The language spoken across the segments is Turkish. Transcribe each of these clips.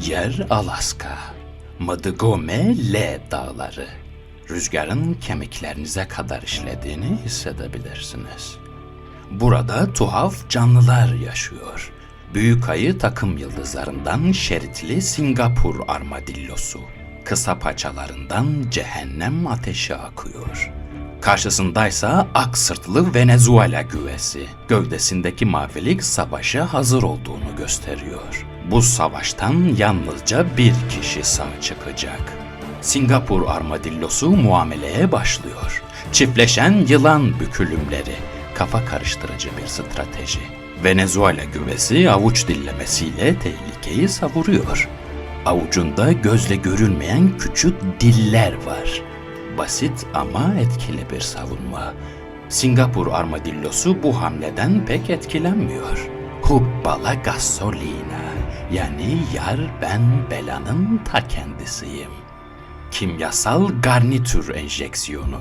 Yer Alaska. Madigome L dağları. Rüzgarın kemiklerinize kadar işlediğini hissedebilirsiniz. Burada tuhaf canlılar yaşıyor. Büyük ayı takım yıldızlarından şeritli Singapur armadillosu. Kısa paçalarından cehennem ateşi akıyor. Karşısındaysa ak sırtlı Venezuela güvesi. Gövdesindeki mavilik savaşa hazır olduğunu gösteriyor. Bu savaştan yalnızca bir kişi sağ çıkacak. Singapur armadillosu muameleye başlıyor. Çiftleşen yılan bükülümleri, kafa karıştırıcı bir strateji. Venezuela güvesi avuç dillemesiyle tehlikeyi savuruyor. Avucunda gözle görülmeyen küçük diller var. Basit ama etkili bir savunma. Singapur armadillosu bu hamleden pek etkilenmiyor. Hubbala gasolina yani yar ben belanın ta kendisiyim kimyasal garnitür enjeksiyonu.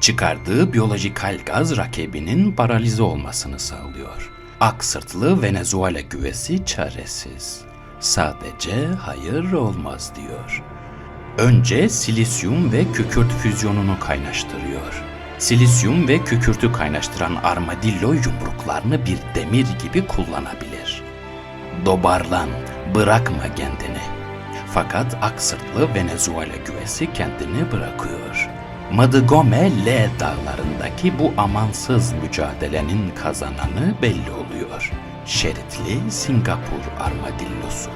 Çıkardığı biyolojikal gaz rakibinin paralize olmasını sağlıyor. Ak sırtlı Venezuela güvesi çaresiz. Sadece hayır olmaz diyor. Önce silisyum ve kükürt füzyonunu kaynaştırıyor. Silisyum ve kükürtü kaynaştıran armadillo yumruklarını bir demir gibi kullanabilir. Dobarlan, bırakma kendini. Fakat aksırtlı Venezuela güvesi kendini bırakıyor. Madigome L dağlarındaki bu amansız mücadelenin kazananı belli oluyor. Şeritli Singapur armadillosu.